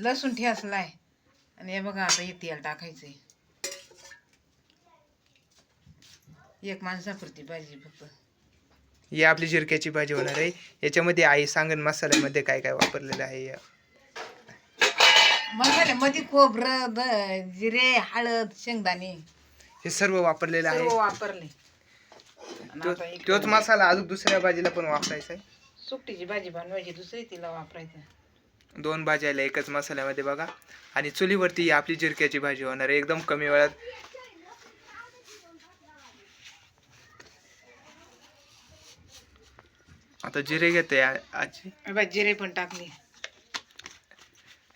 लसूण ठेसलाय आणि हे बघा आता हे तेल टाकायचंय एक माणसापुरती भाजी फक्त. ही आपली जिरक्याची भाजी होणार आहे. याच्यामध्ये आई सांगन मसाल्यामध्ये काय काय वापरलेलं आहे. या. मसाल्यामध्ये खोबरं द जिरे हळद शेंगदाणे. हे सर्व वापरलेलं आहे. सर्व वापरले. आणि तो- आता एक तोच मसाला अजून दुसऱ्या भाजीला पण वापरायचा आहे. सुकटीची भाजी बनवायची दुसरी तिला वापरायचं. दोन भाज्याला एकच मसाल्यामध्ये बघा. आणि चुलीवरती ही आपली जिरक्याची भाजी होणार आहे. एकदम कमी वेळात. आता जिरे घेते आजी. जिरे पण टाकले.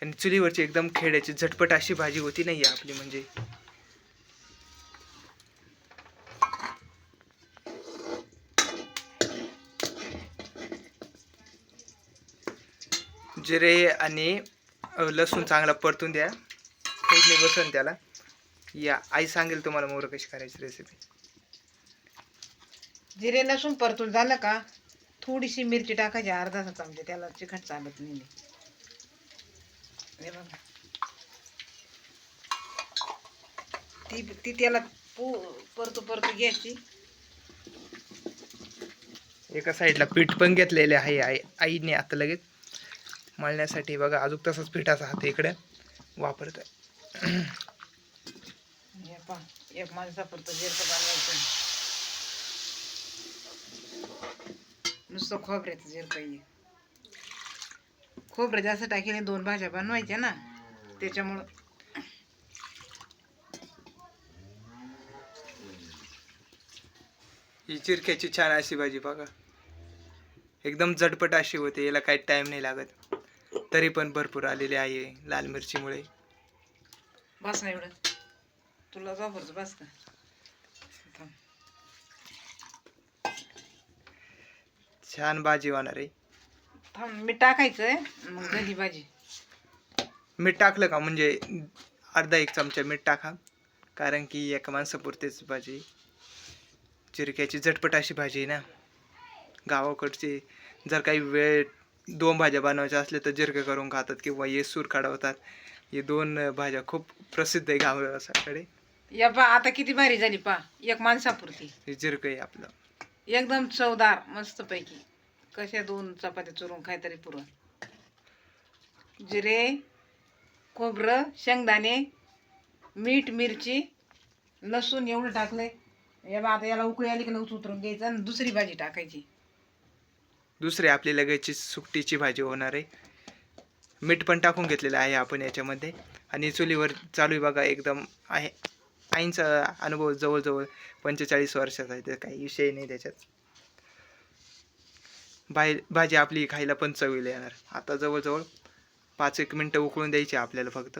आणि चुलीवरची एकदम खेड्याची झटपट अशी भाजी होती नाही आपली म्हणजे. जिरे आणि लसूण चांगला परतून द्या. फोडणी बसून त्याला. या आई सांगेल तुम्हाला मोर कशी करायची रेसिपी जिरे लसूण परतून झालं का थोडीशी मिरची टाकायची अर्धा चमचे त्याला चिकट चालत नाही. हे बघा. ती ती त्याला पू परतू परतू घ्यायची. एका साईडला पीठ पण घेतलेले आहे आई आईने आता लगेच. मळण्यासाठी बघा अजून तसंच पिठाचा हात इकडे वापरत आहे हे एक माणसापुरतं जिरकं बनवायचं नुसतं खोबऱ्याचं जिरकं खोबरं जास्त टाकेले दोन भाज्या बनवायच्या ना त्याच्यामुळं. ही चिरक्याची छान अशी भाजी बघा. एकदम झटपट अशी होते याला काही टाइम नाही लागत. तरी पण भरपूर आलेली आहे लाल मिरचीमुळे. बस ना एवढं. तुला वापरतो बस का. छान भाजी होणार आहे. थांब मीठ टाकायचं मग झाली भाजी. मीठ टाकलं का? म्हणजे अर्धा एक चमचा मीठ टाका. कारण की एका माणसापुरतीच भाजी. चिरक्याची झटपट अशी भाजी आहे ना. गावाकडची जर काही वेळ दोन भाज्या बनवायच्या असल्या तर जिरकं करून खातात किंवा येसूर काढवतात. हे दोन भाज्या खूप प्रसिद्ध आहे गावाकडे या पा आता किती भारी झाली पा एक माणसापुरती. हे जिरकं आहे आपलं. एकदम चवदार मस्त पैकी कशा दोन चपात्या चुरून खाय तरी पुरण. जिरे खोबरं शेंगदाणे मीठ मिरची लसूण एवढं टाकलंय. या बा आता याला उकळी आली की नव्हतं उतरून घ्यायचं आणि दुसरी भाजी टाकायची. दुसरी आपली लगेचची सुकटीची भाजी होणार आहे. मीठ पण टाकून घेतलेलं आहे आपण याच्यामध्ये. आणि चुलीवर चालू आहे बघा एकदम आहे. आईंचा अनुभव जवळजवळ पंचेचाळीस वर्षाचा आहे तर काही विषय नाही त्याच्यात. भाई भाजी आपली खायला पण चवीला येणार. आता जवळजवळ पाच एक मिनटं उकळून द्यायची आपल्याला फक्त.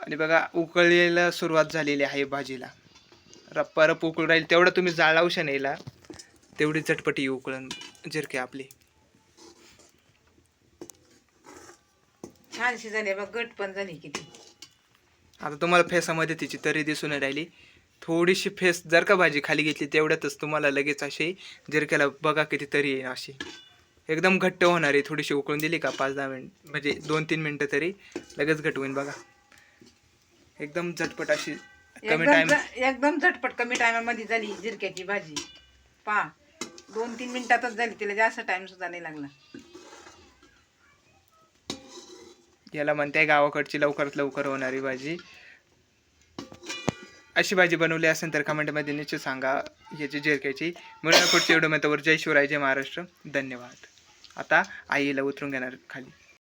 आणि बघा उकळलेला सुरुवात झालेली आहे भाजीला. रप्पा रप उकळून राहील. तेवढं तुम्ही जाळ लावू शनेला तेवढी झटपटी उकळून जिरके आपली. छानशी झाली बघ गट पण झाली किती. आता तुम्हाला फेसामध्ये तिची तरी दिसून राहिली. थोडीशी फेस जर का भाजी खाली घेतली तेवढ्यातच तुम्हाला लगेच अशी जिरक्याला बघा किती तरी येईल अशी. एकदम घट्ट होणार आहे थोडीशी उकळून दिली का पाच दहा मिनिट म्हणजे दोन तीन मिनटं तरी लगेच घट होईल बघा. एकदम झटपट अशी कमी एकदम टाइम एकदम झटपट कमी टायमामध्ये झाली जिरक्याची भाजी. पा दोन तीन मिनिटातच झाली तिला जास्त टाइम सुद्धा नाही लागला. याला म्हणते गावाकडची लवकरात लवकर होणारी भाजी. अशी भाजी बनवली असेल तर कमेंटमध्ये निश्चित सांगा याची जिरक्याची. मिळून पुढच्या व्हिडिओ जय शिवराय जय महाराष्ट्र. धन्यवाद. आता आईला उतरून घेणार खाली.